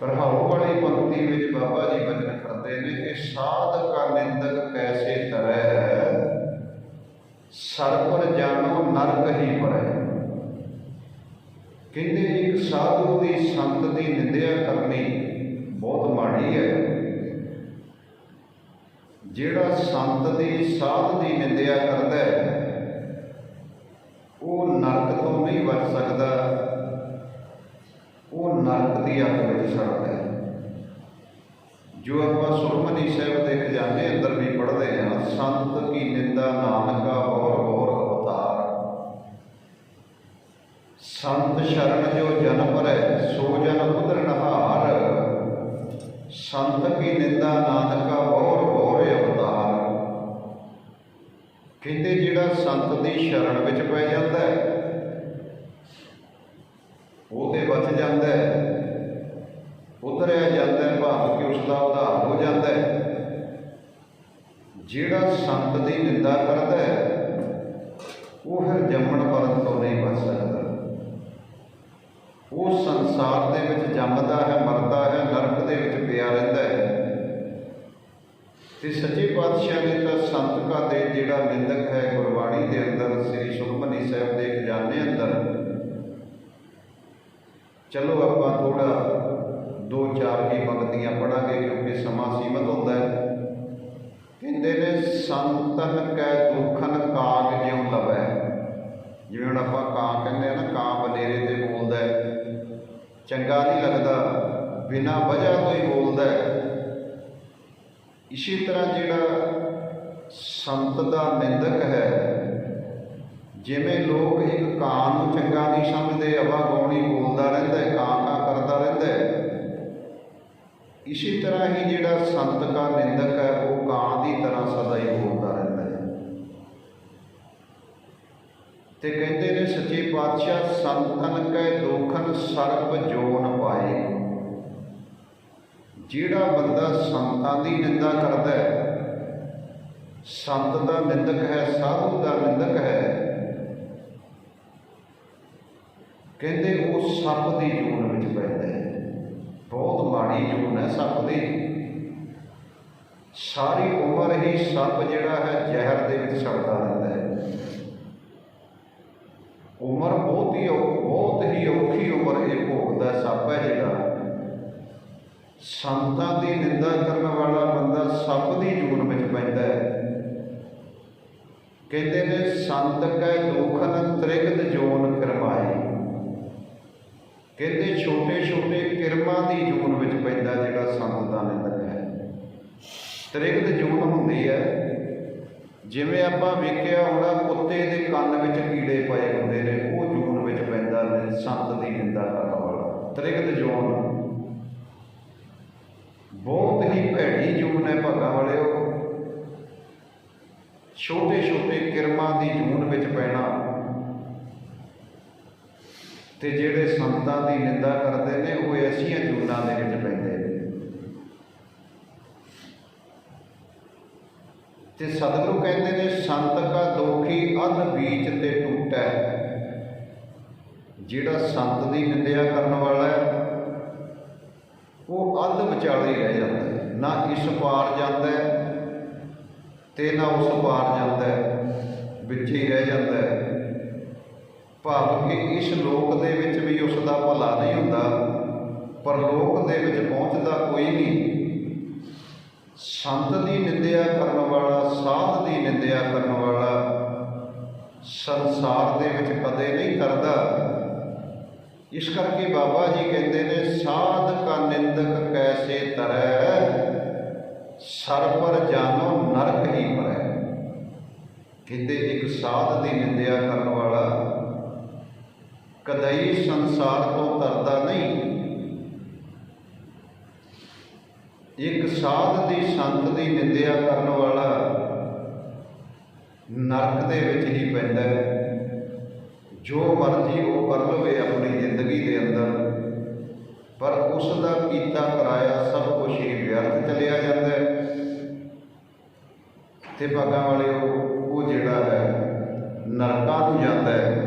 ਪ੍ਰਭਾਵ ਵਾਲੀ ਪੰਕਤੀ ਵਿੱਚ ਬਾਬਾ ਜੀ ਵਚਨ ਕਰਦੇ ਨੇ ਕਿ ਸਾਧ ਕਾ ਨਿੰਦਕ ਕੈਸੇ ਤਰੈ? ਸਰਪਰ ਜਾਣੋ, ਨਰਕ ਹੀ ਪਰੈ। ਕਹਿੰਦੇ ਇੱਕ ਸਾਧੂ ਦੀ ਸੰਤ ਦੀ ਨਿੰਦਿਆ ਕਰਨੀ ਬਹੁਤ ਮਾੜੀ ਹੈ। ਜਿਹੜਾ ਸੰਤ ਦੀ, ਸਾਧ ਦੀ ਨਿੰਦਿਆ ਕਰਦਾ ਹੈ, ਉਹ ਨਰਕ ਤੋਂ ਨਹੀਂ ਬਚ ਸਕਦਾ। ਉਹ ਦੀ ਅੱਗ ਵਿੱਚ ਸੜਦਾ ਹੈ। ਜੋ ਆਪਾਂ ਸੁਖਮਨੀ ਸਾਹਿਬ ਦੇ ਖਜ਼ਾਨੇ ਅੰਦਰ ਵੀ ਪੜ੍ਹਦੇ ਹਾਂ, ਸੰਤ ਕੀ ਨਿੰਦਾ ਨਾਨਕਾ ਹੋਰ ਹੋਰ ਅਵਤਾਰ। ਸੰਤ ਸ਼ਰਨ ਜੋ ਜਨਮ ਪਰੈ ਸੋ ਜਨ ਉਧਰਨ ਹਾਰ ਸੰਤ ਕੀ ਨਿੰਦਾ ਨਾਨਕਾ ਹੋਰ ਹੋਰ ਅਵਤਾਰ। ਕਹਿੰਦੇ ਜਿਹੜਾ ਸੰਤ ਦੀ ਸ਼ਰਨ ਵਿੱਚ ਪੈ ਜਾਂਦਾ ਹੈ ਉਹ ਤੇ ਬਚ ਜਾਂਦਾ ਹੈ ਉਤਰਿਆ ਜਾਂਦਾ ਹੈ ਭਾਵ ਕਿ ਉਸ ਦਾ ਉਧਾਰ ਹੋ ਜਾਂਦਾ ਹੈ ਜਿਹੜਾ ਸੰਤ ਦੀ ਨਿੰਦਾ ਕਰਦਾ ਹੈ, ਉਹ ਫਿਰ ਜੰਮਣ ਪਰਤ ਤੋਂ ਨਹੀਂ ਬਚ ਸਕਦਾ। ਉਹ ਸੰਸਾਰ ਦੇ ਵਿੱਚ ਜੰਮਦਾ ਹੈ, ਮਰਦਾ ਹੈ, ਨਰਕ ਦੇ ਵਿੱਚ ਪਿਆ ਰਹਿੰਦਾ ਹੈ। ਤੇ ਸੱਚੇ ਪਾਤਸ਼ਾਹ ਨੇ ਤਾਂ ਸੰਤ ਕਾ ਦੇ ਜਿਹੜਾ ਨਿੰਦਕ ਹੈ, ਗੁਰਬਾਣੀ ਦੇ ਅੰਦਰ, ਸ੍ਰੀ ਸੁਖਮਨੀ ਸਾਹਿਬ ਦੇ ਖਜ਼ਾਨੇ ਅੰਦਰ। ਚਲੋ ਆਪਾਂ ਥੋੜਾ ਦੋ ਚਾਰ ਹੀ ਪੰਕਤੀਆਂ ਪੜਾਂਗੇ ਕਿਉਂਕਿ ਸਮਾਂ ਸੀਮਤ ਹੁੰਦਾ ਹੈ। ਨੇ ਸੰਤਨ ਕੈ ਦੁਖਨ ਕਾਗ ਜਿਉ ਲਵੈ। ਜਿਵੇਂ ਹੁਣ ਆਪਾਂ ਕਾਂ ਕਹਿੰਦੇ ਆ ਨਾ, ਕਾਂ ਬਨੇਰੇ ਤੇ ਬੋਲਦਾ ਹੈ। ਚੰਗਾ ਨਹੀਂ ਲੱਗਦਾ, ਬਿਨਾਂ ਵਜ੍ਹਾ ਤੋਂ ਹੀ ਬੋਲਦਾ ਹੈ। ਇਸੇ ਤਰ੍ਹਾਂ ਜਿਹੜਾ ਸੰਤ ਦਾ ਨਿੰਦਕ ਹੈ, ਜਿਵੇਂ ਲੋਕ ਇੱਕ ਕਾਂ ਨੂੰ ਚੰਗਾ ਨਹੀਂ ਸਮਝਦੇ, ਅਵਾ ਗੌਣੀ ਬੋਲਦਾ ਰਹਿੰਦਾ ਹੈ, ਕਾਂ ਕਾਂ ਕਰਦਾ ਰਹਿੰਦਾ ਹੈ। ਇਸੇ ਤਰ੍ਹਾਂ ਹੀ ਜਿਹੜਾ ਸੰਤ ਦਾ ਨਿੰਦਕ ਹੈ, ਉਹ ਕਾਂ ਦੀ ਤਰ੍ਹਾਂ ਸਦਾ ਹੀ ਬੋਲਦਾ ਰਹਿੰਦਾ ਹੈ। ਤੇ ਕਹਿੰਦੇ ਨੇ, ਸੱਚੇ ਪਾਤਸ਼ਾਹ, ਸੰਤਨ ਕੈ ਦੋਖਨ ਸਰਬ ਜੋਨ ਪਾਏ। ਜਿਹੜਾ ਬੰਦਾ ਸੰਤਾਂ ਦੀ ਨਿੰਦਾ ਕਰਦਾ ਹੈ, ਸੰਤ ਦਾ ਨਿੰਦਕ ਹੈ, ਸਾਧੂ ਦਾ ਨਿੰਦਕ ਹੈ, ਕਹਿੰਦੇ ਉਹ ਸੱਪ ਦੀ ਬਹੁਤ ਮਾੜੀ ਜੂਨ ਹੈ ਸੱਪ ਦੀ ਸਾਰੀ ਉਮਰ ਹੀ ਸੱਪ ਜਿਹੜਾ ਹੈ ਜ਼ਹਿਰ ਦੇ ਵਿੱਚ ਸੜਦਾ ਰਹਿੰਦਾ ਹੈ। ਉਮਰ ਬਹੁਤ ਹੀ ਬਹੁਤ ਹੀ ਔਖੀ ਉਮਰ ਇਹ ਭੋਗਦਾ ਸੱਪ ਹੈ ਜਿਹੜਾ। ਸੰਤਾਂ ਦੀ ਨਿੰਦਾ ਕਰਨ ਵਾਲਾ ਬੰਦਾ ਸੱਪ ਦੀ ਜੂਨ ਵਿੱਚ ਪੈਂਦਾ ਹੈ। ਕਹਿੰਦੇ ਨੇ, ਸੰਤ ਕੈ ਦੁਖਨ ਤ੍ਰਿਗਤ ਜੋਨ ਕਰਮਾਏ। ਕਹਿੰਦੇ ਛੋਟੇ ਛੋਟੇ ਕਿਰਮਾਂ ਦੀ ਜੂਨ ਵਿੱਚ ਪੈਂਦਾ ਜਿਹੜਾ ਸੰਤ ਦਾ ਨਿੰਦਕ ਹੈ ਤ੍ਰਿਗਤ ਜੂਨ ਹੁੰਦੀ ਹੈ। ਜਿਵੇਂ ਆਪਾਂ ਵੇਖਿਆ ਹੋਣਾ, ਕੁੱਤੇ ਦੇ ਕੰਨ ਵਿੱਚ ਕੀੜੇ ਪਏ ਹੁੰਦੇ ਨੇ, ਉਹ ਜੂਨ ਵਿੱਚ ਪੈਂਦਾ ਨੇ, ਸੰਤ ਦੀ ਨਿੰਦਾ ਕਰਨ ਵਾਲਾ। ਤ੍ਰਿਗਤ ਜੂਨ ਬਹੁਤ ਹੀ ਭੈੜੀ ਜੂਨ ਹੈ ਭਾਗਾਂ ਵਾਲਿਓ। ਛੋਟੇ ਛੋਟੇ ਕਿਰਮਾਂ ਦੀ ਜੂਨ ਵਿੱਚ ਪੈਣਾ। ਤੇ ਜਿਹੜੇ ਸੰਤਾਂ ਦੀ ਨਿੰਦਾ ਕਰਦੇ ਨੇ, ਉਹ ਐਸੀਆਂ ਜੂਨਾਂ ਦੇ ਵਿੱਚ ਪੈਂਦੇ ਨੇ। ਤੇ ਸਤਿਗੁਰੂ ਕਹਿੰਦੇ ਨੇ, ਸੰਤ ਕਾ ਦੋਖੀ ਅਧ ਬੀਚ ਤੇ ਟੁੱਟੈ। ਜਿਹੜਾ ਸੰਤ ਦੀ ਨਿੰਦਿਆ ਕਰਨ ਵਾਲਾ ਹੈ, ਉਹ ਅੱਧ ਵਿਚਾਲੇ ਰਹਿ ਜਾਂਦਾ ਨਾ ਇਸ ਪਾਰ ਜਾਂਦਾ ਹੈ ਤੇ ਨਾ ਉਸ ਪਾਰ ਜਾਂਦਾ ਵਿੱਚ ਹੀ ਰਹਿ ਜਾਂਦਾ ਹੈ। ਭਾਵ ਕਿ ਇਸ ਲੋਕ ਦੇ ਵਿੱਚ ਵੀ ਉਸ ਦਾ ਭਲਾ ਨਹੀਂ ਹੁੰਦਾ। ਪਰ ਲੋਕ ਦੇ ਵਿੱਚ ਪਹੁੰਚਦਾ ਕੋਈ ਨਹੀਂ। ਸੰਤ ਦੀ ਨਿੰਦਿਆ ਕਰਨ ਵਾਲਾ, ਸਾਧ ਦੀ ਨਿੰਦਿਆ ਕਰਨ ਵਾਲਾ ਸੰਸਾਰ ਦੇ ਵਿੱਚ ਕਦੇ ਨਹੀਂ ਕਰਦਾ। ਇਸ ਕਰਕੇ ਬਾਬਾ ਜੀ ਕਹਿੰਦੇ ਨੇ, ਸਾਧ ਕਾ ਨਿੰਦਕ ਕੈਸੇ ਤਰੈ? ਸਰ ਪਰ ਜਾਨੋ ਨਰਕ ਹੀ ਪਰੈ। ਕਹਿੰਦੇ, ਇੱਕ ਸਾਧ ਦੀ ਨਿੰਦਿਆ ਕਰਨ ਵਾਲਾ ਕਦਈ ਸੰਸਾਰ ਤੋਂ ਤਰਦਾ ਨਹੀਂ ਇੱਕ ਸਾਧ ਦੀ ਸੰਤ ਦੀ ਨਿੰਦਿਆ ਕਰਨ ਵਾਲਾ ਨਰਕ ਦੇ ਵਿੱਚ ਹੀ ਪੈਂਦਾ ਹੈ। ਜੋ ਮਰਜ਼ੀ ਉਹ ਕਰ ਲਵੇ ਆਪਣੀ ਜ਼ਿੰਦਗੀ ਦੇ ਅੰਦਰ, ਪਰ ਉਸ ਦਾ ਕੀਤਾ ਕਰਾਇਆ ਸਭ ਕੁਝ ਹੀ ਵਿਅਰਥ ਚਲਿਆ ਜਾਂਦਾ ਹੈ। ਤੇ ਭਾਗਾਂ ਵਾਲਿਓ, ਉਹ ਜਿਹੜਾ ਹੈ, ਨਰਕਾਂ ਨੂੰ ਜਾਂਦਾ ਹੈ।